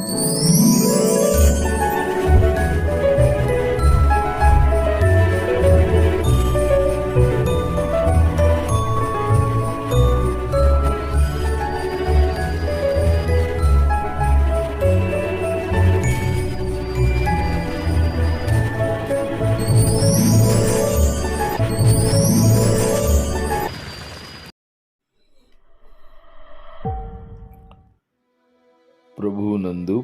ప్రభువు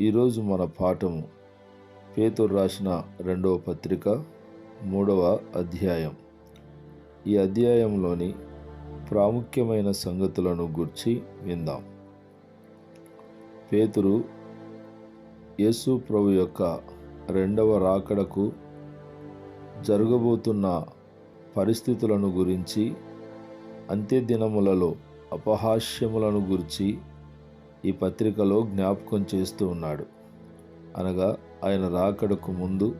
ఈరోజు మన పాఠము పేతురు రాసిన రెండవ పత్రిక మూడవ అధ్యాయం. ఈ అధ్యాయంలోని ప్రాముఖ్యమైన సంగతులను గుర్చి విందాం. పేతురు యేసు ప్రభు యొక్క రెండవ రాకడకు జరగబోతున్న పరిస్థితులను గురించి అంత్యదినములలో అపహాస్యములను గురించి ఈ పత్రికలో జ్ఞాపకం చేస్తూ ఉన్నాడు. అనగా ఆయన రాకడకు ముందు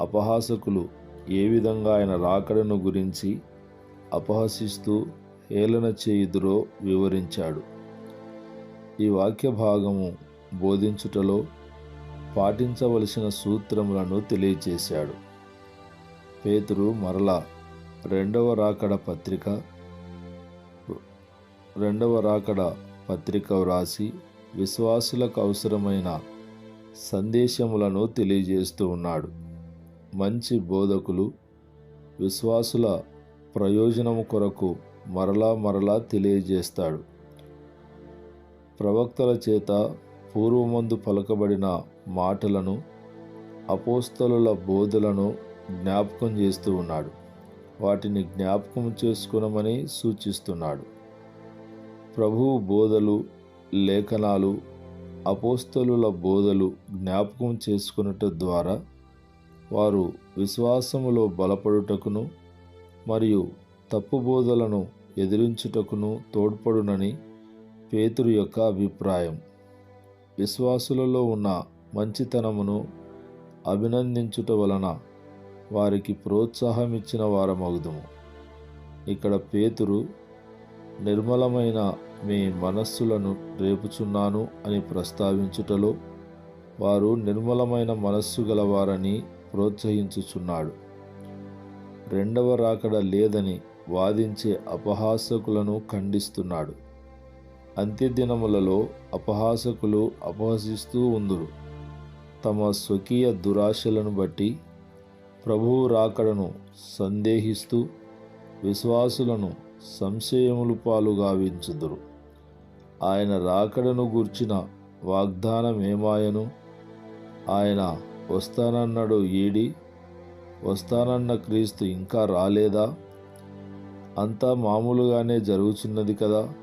అపహాసకులు ఏ విధంగా ఆయన రాకడను గురించి అపహసిస్తూ హేళన చేయుదురో వివరించాడు. ఈ వాక్య భాగము బోధించుటలో పాటించవలసిన సూత్రములను తెలియచేశాడు. పేతురు మరలా రెండవ రాకడ పత్రిక రెండవ రాకడ పత్రిక వ్రాసి విశ్వాసులకు అవసరమైన సందేశములను తెలియజేస్తూ ఉన్నాడు. మంచి బోధకులు విశ్వాసుల ప్రయోజనము కొరకు మరలా మరలా తెలియజేస్తాడు. ప్రవక్తల చేత పూర్వమందు పలకబడిన మాటలను అపోస్తలుల బోధలను జ్ఞాపకం చేస్తూ ఉన్నాడు. వాటిని జ్ఞాపకం చేసుకునమని సూచిస్తున్నాడు. ప్రభువు బోధలు లేఖనాలు అపోస్తలుల బోధలు జ్ఞాపకం చేసుకున్నట ద్వారా వారు విశ్వాసములో బలపడుటకును మరియు తప్పు బోధలను ఎదిరించుటకును తోడ్పడునని పేతురు యొక్క అభిప్రాయం. విశ్వాసులలో ఉన్న మంచితనమును అభినందించుట వలన వారికి ప్రోత్సాహం ఇచ్చిన వారమగుదము. ఇక్కడ పేతురు నిర్మలమైన మీ మనస్సులను రేపుచున్నాను అని ప్రస్తావించుటలో వారు నిర్మలమైన మనస్సు గలవారని ప్రోత్సహించుచున్నాడు. రెండవ రాకడ లేదని వాదించే అపహాసకులను ఖండిస్తున్నాడు. అంత్యదినములలో అపహాసకులు అపహసిస్తూ ఉందురు. తమ స్వకీయ దురాశలను బట్టి ప్రభువు రాకడను సందేహిస్తూ విశ్వాసులను సంశయములు పాలు గావించుదురు ఆయన రాకడను గూర్చిన వాగ్దానం ఏమాయను ఆయన వస్తానన్నాడు ఈడి వస్తానన్న క్రీస్తు ఇంకా రాలేదా? అంతా మామూలుగానే జరుగుచున్నది కదా.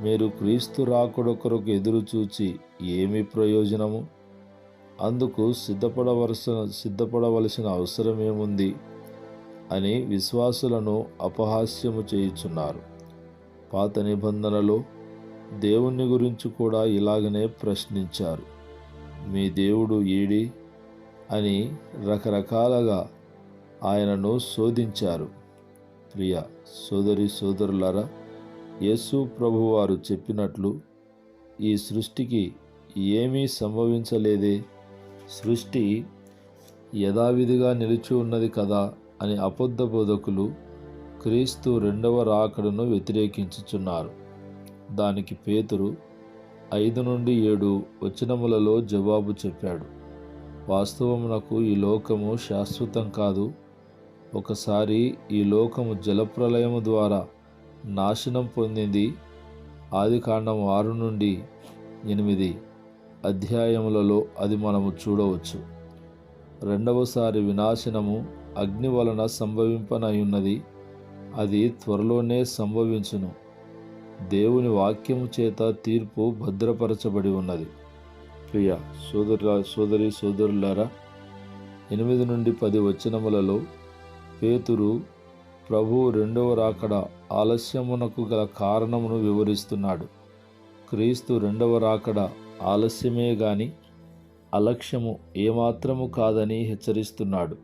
మీరు క్రీస్తు రాకడొకరకు ఎదురు చూచి ఏమి ప్రయోజనము? అందుకు సిద్ధపడవలసిన సిద్ధపడవలసిన అవసరం ఏముంది అని విశ్వాసులను అపహాస్యము చేయుచున్నారు. పాత నిబంధనలో దేవుణ్ణి గురించి కూడా ఇలాగనే ప్రశ్నించారు. మీ దేవుడు ఏడి అని రకరకాలుగా ఆయనను శోధించారు. ప్రియ సోదరి సోదరులారా యేసు ప్రభువారు చెప్పినట్లు ఈ సృష్టికి ఏమీ సంభవించలేదే. సృష్టి యథావిధిగా నిలిచి ఉన్నది కదా అని అబద్ధ బోధకులు క్రీస్తు రెండవ రాకడను వ్యతిరేకించుచున్నారు. దానికి పేతురు ఐదు నుండి ఏడు వచనములలో జవాబు చెప్పాడు. వాస్తవమునకు ఈ లోకము శాశ్వతం కాదు. ఒకసారి ఈ లోకము జలప్రలయము ద్వారా నాశనం పొందింది. ఆది కాండం ఆరు నుండి ఎనిమిది అధ్యాయములలో అది మనము చూడవచ్చు. రెండవసారి వినాశనము అగ్ని వలన సంభవింపనయున్నది. అది త్వరలోనే సంభవించును. దేవుని వాక్యము చేత తీర్పు భద్రపరచబడి ఉన్నది. ప్రియ సోదరు సోదరి సోదరులారా ఎనిమిది నుండి పది వచనములలో పేతురు ప్రభు రెండవ రాకడ ఆలస్యమునకు గల కారణమును వివరిస్తున్నాడు. క్రీస్తు రెండవ రాకడ ఆలస్యమే గాని అలక్ష్యము ఏమాత్రము కాదని హెచ్చరిస్తున్నాడు.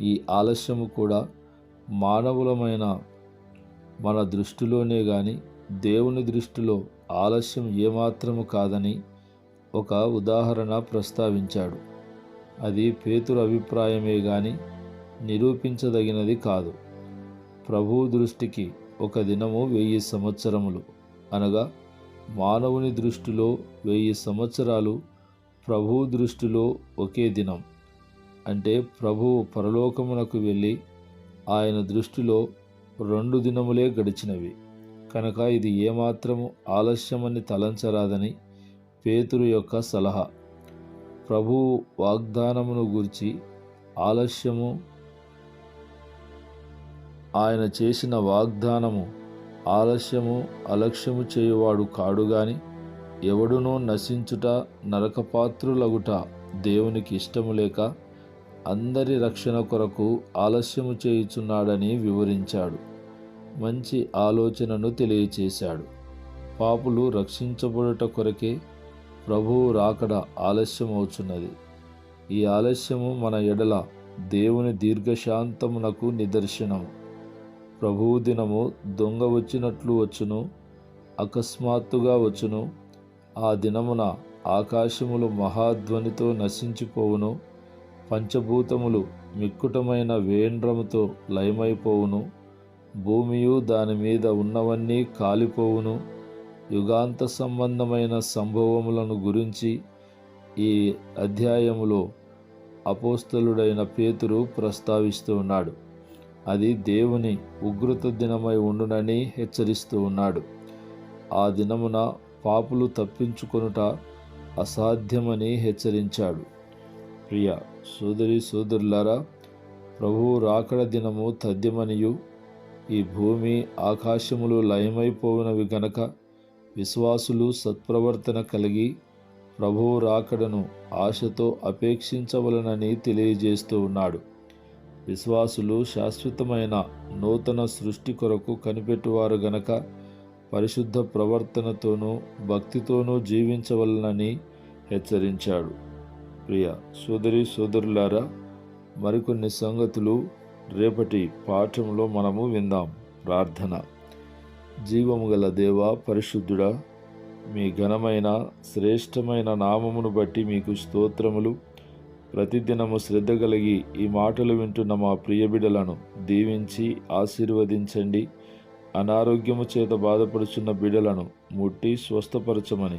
ఈ ఆలస్యము కూడా మానవులమైన మన దృష్టిలోనే గాని దేవుని దృష్టిలో ఆలస్యం ఏమాత్రము కాదని ఒక ఉదాహరణ ప్రస్తావించాడు. అది పేతురు అభిప్రాయమే గాని నిరూపించదగినది కాదు. ప్రభు దృష్టికి ఒక దినము వెయ్యి సంవత్సరములు. అనగా మానవుని దృష్టిలో వెయ్యి సంవత్సరాలు ప్రభు దృష్టిలో ఒకే దినం. అంటే ప్రభువు పరలోకమునకు వెళ్ళి ఆయన దృష్టిలో రెండు దినములే గడిచినవి. కనుక ఇది ఏమాత్రము ఆలస్యమని తలంచరాదని పేతురు యొక్క సలహా. ప్రభు వాగ్దానమును గూర్చి ఆలస్యము ఆయన చేసిన వాగ్దానము ఆలస్యము అలక్ష్యము చేయువాడు కాడు గాని ఎవడునో నశించుట నరకపాత్రులగుట దేవునికి ఇష్టము లేక అందరి రక్షణ కొరకు ఆలస్యము చేయుచున్నాడని వివరించాడు. మంచి ఆలోచనను తెలియచేశాడు. పాపులు రక్షించబడుట కొరకే ప్రభువు రాకడ ఆలస్యమవుచున్నది. ఈ ఆలస్యము మన ఎడల దేవుని దీర్ఘశాంతమునకు నిదర్శనము. ప్రభువు దినము దొంగ వచ్చినట్లు వచ్చును అకస్మాత్తుగా వచ్చును ఆ దినమున ఆకాశములు మహాధ్వనితో నశించిపోవును పంచభూతములు మిక్కుటమైన వేండ్రముతో లయమైపోవును. భూమియు దాని మీద ఉన్నవన్నీ కాలిపోవును. యుగాంత సంబంధమైన సంభవములను గురించి ఈ అధ్యాయములో అపోస్తలుడైన పేతురు ప్రస్తావిస్తూ ఉన్నాడు. అది దేవుని ఉగ్రత దినమై ఉండునని హెచ్చరిస్తూ ఉన్నాడు. ఆ దినమున పాపులు తప్పించుకొనుట అసాధ్యమని హెచ్చరించాడు. ప్రియ సోదరి సోదరులారా ప్రభువు రాకడ దినము తథ్యమనియు. ఈ భూమి ఆకాశములు లయమైపోయినవి గనక విశ్వాసులు సత్ప్రవర్తన కలిగి ప్రభువు రాకడను ఆశతో అపేక్షించవలనని తెలియజేస్తూ ఉన్నాడు. విశ్వాసులు శాశ్వతమైన నూతన సృష్టి కొరకు కనిపెట్టువారు గనక పరిశుద్ధ ప్రవర్తనతోనూ భక్తితోనూ జీవించవలనని హెచ్చరించాడు. ప్రియ సోదరి సోదరులారా మరికొన్ని సంగతులు రేపటి పాఠంలో మనము విందాం. ప్రార్థన. జీవము గల దేవ పరిశుద్ధుడా మీ ఘనమైన శ్రేష్టమైన నామమును బట్టి మీకు స్తోత్రములు. ప్రతిదినము శ్రద్ధ కలిగి ఈ మాటలు వింటున్న మా ప్రియబిడలను దీవించి ఆశీర్వదించండి. అనారోగ్యము చేత బాధపడుచున్న బిడలను ముట్టి స్వస్థపరచమని